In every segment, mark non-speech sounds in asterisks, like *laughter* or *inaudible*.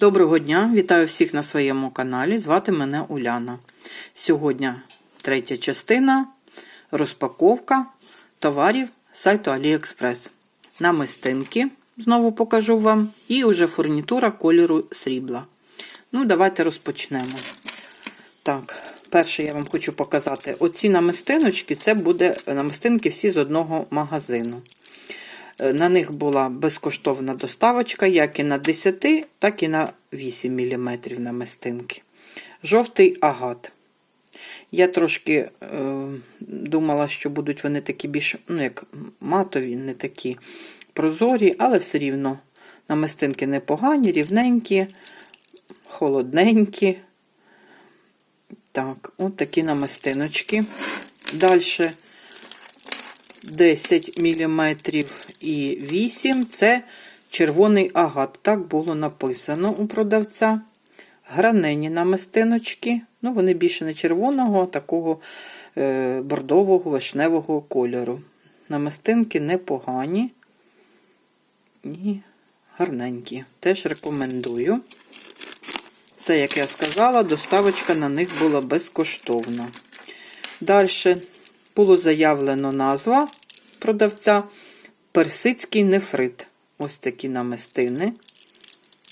Доброго дня! Вітаю всіх на своєму каналі. Звати мене Уляна. Сьогодні третя частина розпаковка товарів сайту AliExpress. Намистинки, знову покажу вам, і вже фурнітура кольору срібла. Ну, давайте розпочнемо. Так, перше я вам хочу показати. Оці намистиночки це буде намистинки всі з одного магазину. На них була безкоштовна доставочка як і на 10, так і на 8 мм намистинки. Жовтий агат. Я трошки е, думала, що будуть вони такі більш ну, як матові, не такі прозорі, але все рівно намистинки непогані, рівненькі, холодненькі. Так, от такі намистиночки. Далі 10 мм і 8 це червоний агат. Так було написано у продавця. Гранені намистиночки. Ну, вони більше не червоного, а такого е, бордового вишневого кольору. Намистинки непогані і гарненькі. Теж рекомендую. Все, як я сказала, доставочка на них була безкоштовна. Далі було заявлено назва продавця персидський нефрит. Ось такі намистини.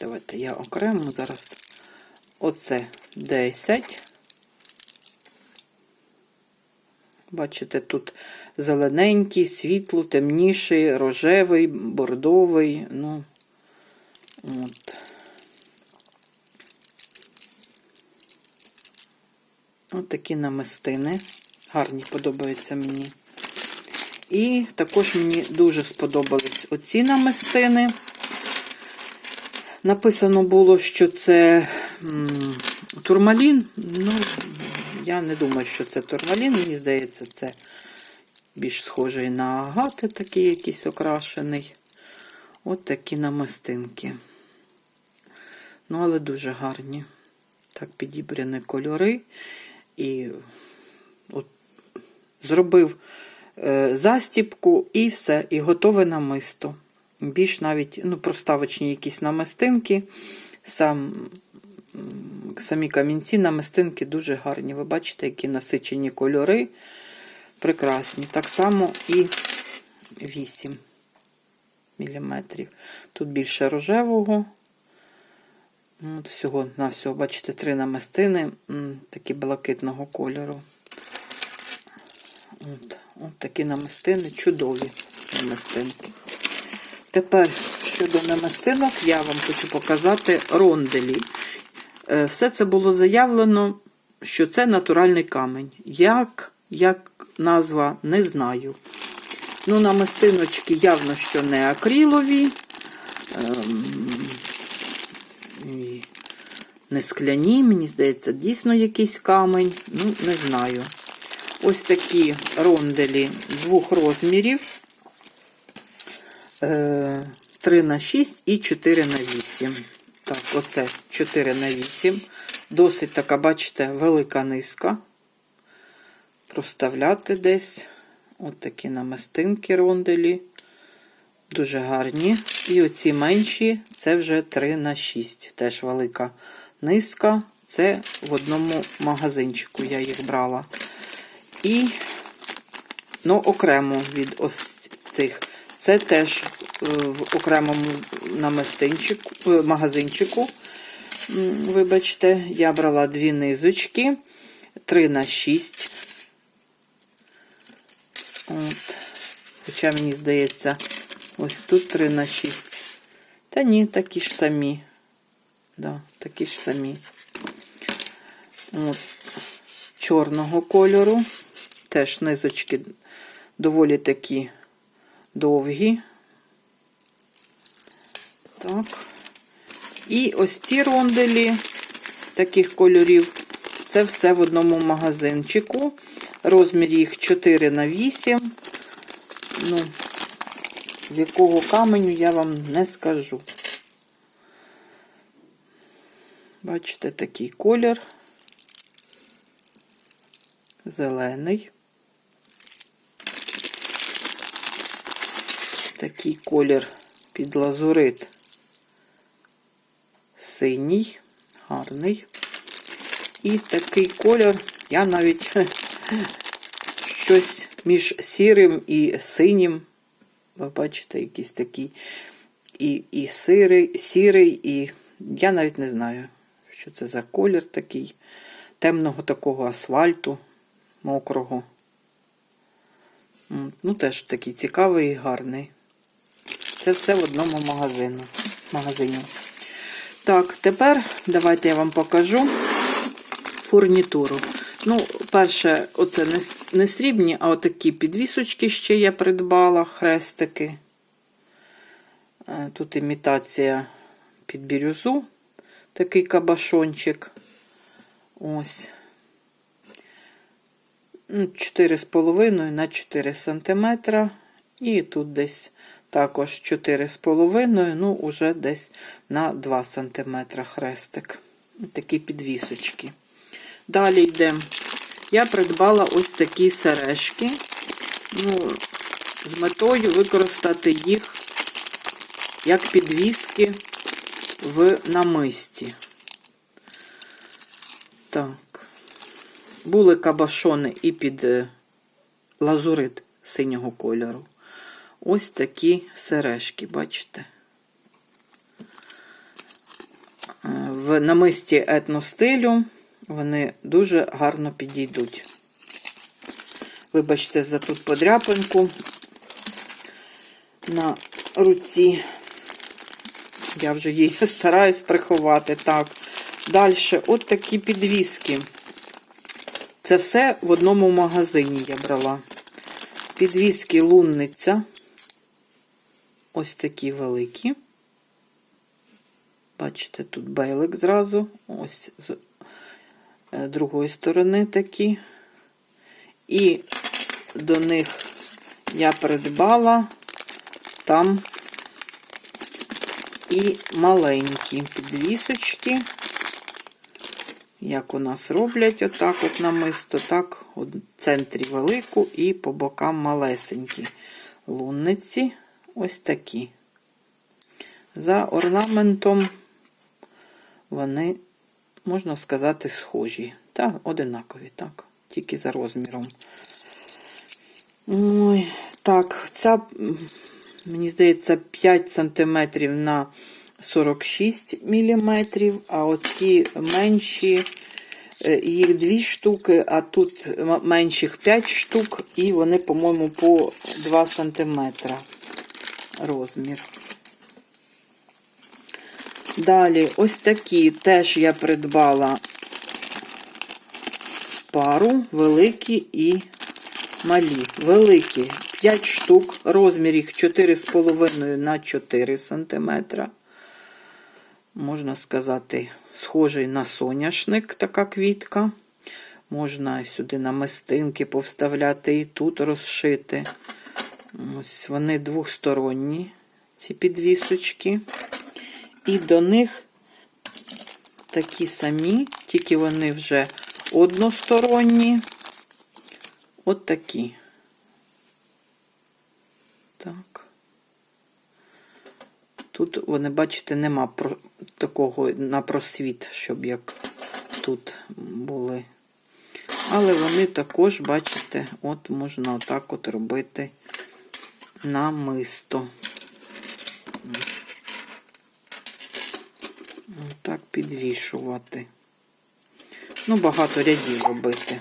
Давайте я окремо зараз. Оце 10. Бачите, тут зелененький, світло, темніший, рожевий, бордовий. Ну, от. От такі намистини. Гарні подобаються мені. І також мені дуже сподобались оці намистини. Написано було, що це турмалін. Ну, я не думаю, що це турмалін. Мені здається, це більш схожий на агати, такий якийсь окрашений. От такі намистинки. Ну, але дуже гарні. Так, підібрані кольори. І от зробив застіпку і все, і готове намисто. Більш навіть ну, проставочні якісь намистинки. Сам, Самі камінці намистинки дуже гарні. Ви бачите, які насичені кольори. Прекрасні. Так само і 8 мм. Тут більше рожевого. От Всього на всього, бачите, три намистини, такі блакитного кольору. От, от такі намистини, чудові намистинки. Тепер щодо намистинок, я вам хочу показати ронделі. Е, Все це було заявлено, що це натуральний камінь. Як, як назва, не знаю. Ну, намистиночки явно, що не акрилові. Ем, не скляні, мені здається, дійсно якийсь камень. Ну, не знаю. Ось такі ронделі двох розмірів. 3 на 6 і 4 на 8. Так, оце 4 на 8. Досить така, бачите, велика низка. Проставляти десь. От такі намистинки ронделі. Дуже гарні. І оці менші це вже 3 на 6. Теж велика низка. Це в одному магазинчику я їх брала. І, ну, окремо від ось цих. Це теж в окремому намистинчику, магазинчику. Вибачте, я брала дві низочки 3 на 6. От. Хоча, мені здається, ось тут 3 на 6. Та ні, такі ж самі. Да, такі ж самі. От. Чорного кольору. Теж низочки доволі такі довгі. Так. І ось ці ронделі таких кольорів. Це все в одному магазинчику. Розмір їх 4 на 8. Ну, з якого каменю я вам не скажу. Бачите, такий колір. Зелений. Такий колір під лазурит синій, гарний. І такий колір, я навіть *laughs* щось між сірим і синім. Ви бачите, якийсь такий і, і сирий, сірий, і я навіть не знаю, що це за колір такий. Темного такого асфальту, мокрого. Ну, теж такий цікавий і гарний. Це все в одному магазину, магазині. Так, тепер давайте я вам покажу фурнітуру. Ну, перше, оце не, срібні, а отакі підвісочки ще я придбала, хрестики. Е, Тут імітація під бірюзу, такий кабашончик. Ось. Ну, 4,5 на 4 см. І тут десь також 4,5, ну, уже десь на 2 см хрестик. Такі підвісочки. Далі йдемо. Я придбала ось такі сережки. Ну, з метою використати їх як підвіски в намисті. Так. Були кабашони і під е, лазурит синього кольору. Ось такі сережки, бачите? Е, В намисті етностилю вони дуже гарно підійдуть. Вибачте, за тут подряпинку на руці. Я вже її *laughs* стараюсь приховати. Так. Далі, от такі підвіски. Це все в одному магазині я брала. Підвіски лунниця. Ось такі великі. Бачите, тут бейлик зразу. Ось з е, другої сторони такі. І до них я придбала там і маленькі підвісочки. Як у нас роблять, отак от намисто, так, в центрі велику і по бокам малесенькі лунниці. Ось такі. За орнаментом вони, можна сказати, схожі. Та одинакові, так, тільки за розміром. Ой, так, ця, мені здається, 5 см на 46 мм, а оці менші, е, їх дві штуки, а тут менших 5 штук, і вони, по-моєму, по 2 см розмір. Далі, ось такі теж я придбала пару, великі і малі. Великі 5 штук, розмір їх 4,5 на 4 см. Можна сказати, схожий на соняшник така квітка. Можна сюди намистинки повставляти і тут розшити. Ось вони двосторонні, ці підвісочки. І до них такі самі, тільки вони вже односторонні. От такі. Так. Тут, вони, бачите, нема такого на просвіт, щоб як тут були. Але вони також, бачите, от можна отак от робити намисто. Так підвішувати. Ну, багато рядів робити.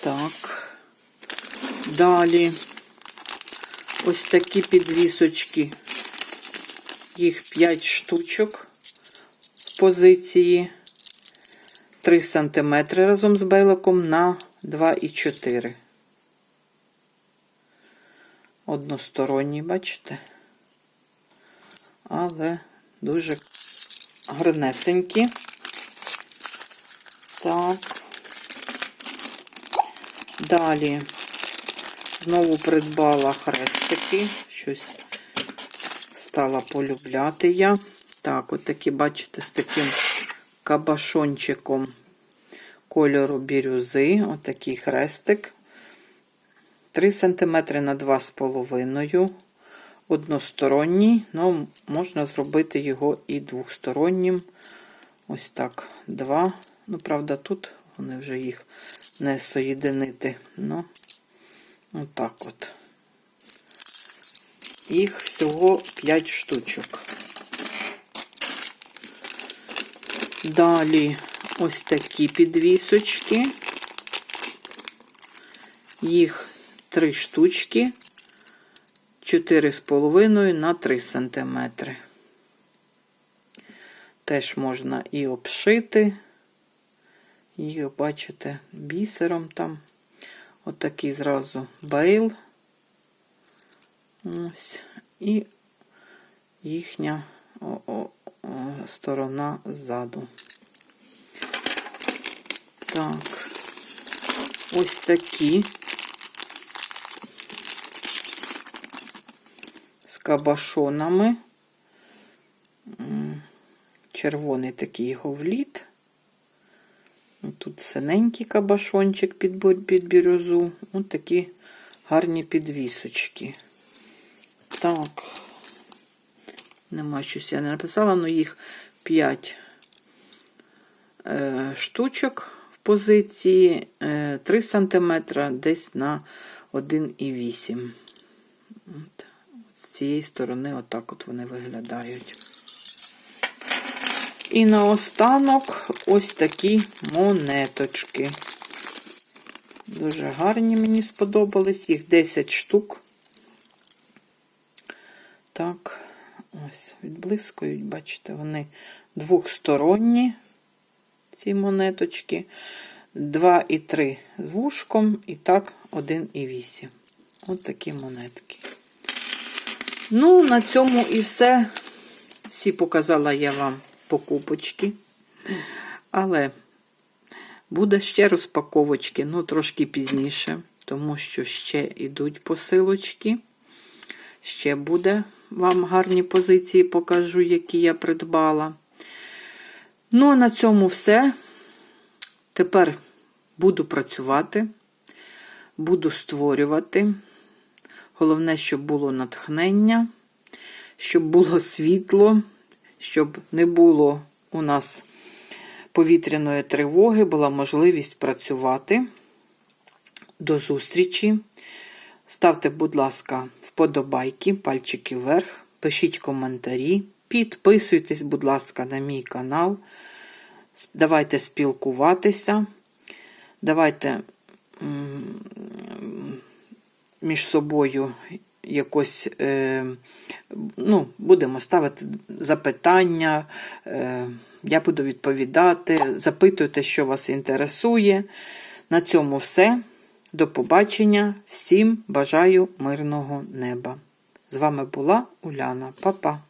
Так. Далі ось такі підвісочки. Їх 5 штучок в позиції 3 см разом з бейликом на 2,4. Односторонні, бачите? Але дуже гарнесенькі. Так. Далі знову придбала хрестики. Щось стала полюбляти я. Так, от такі, бачите, з таким кабашончиком кольору бірюзи. Отакий хрестик. 3 см на 2,5 односторонній, але можна зробити його і двостороннім. Ось так, два. Ну, правда, тут вони вже їх не соєдинити. Ну, отак от. Їх всього 5 штучок. Далі ось такі підвісочки. Їх 3 штучки. 4,5 на 3 см. Теж можна і обшити. Їх, бачите, бісером там. Отакий зразу бейл. Ось. І їхня сторона ззаду. Так, ось такі. Кабашонами. Червоний такий говліт. Тут синенький кабашончик під, бірюзу. Ось такі гарні підвісочки. Так. Нема щось я не написала, але їх 5 е, штучок в позиції е, 3 см десь на 1,8. От. Цієї сторони отак от вони виглядають. І наостанок ось такі монеточки. Дуже гарні мені сподобались. Їх 10 штук. Так, ось, відблискують, бачите, вони двохсторонні, ці монеточки. 2 і 3 з вушком, і так 1 і 8. Ось такі монетки. Ну, на цьому і все. Всі показала я вам покупочки. Але буде ще розпаковочки, ну трошки пізніше, тому що ще йдуть посилочки. Ще буде вам гарні позиції, покажу, які я придбала. Ну, а на цьому все. Тепер буду працювати, буду створювати. Головне, щоб було натхнення, щоб було світло, щоб не було у нас повітряної тривоги, була можливість працювати. До зустрічі. Ставте, будь ласка, вподобайки, пальчики вверх, пишіть коментарі, підписуйтесь, будь ласка, на мій канал. Давайте спілкуватися. Давайте між собою якось е, ну, будемо ставити запитання, е, я буду відповідати, запитуйте, що вас інтересує. На цьому все. До побачення. Всім бажаю мирного неба. З вами була Уляна. Па-па.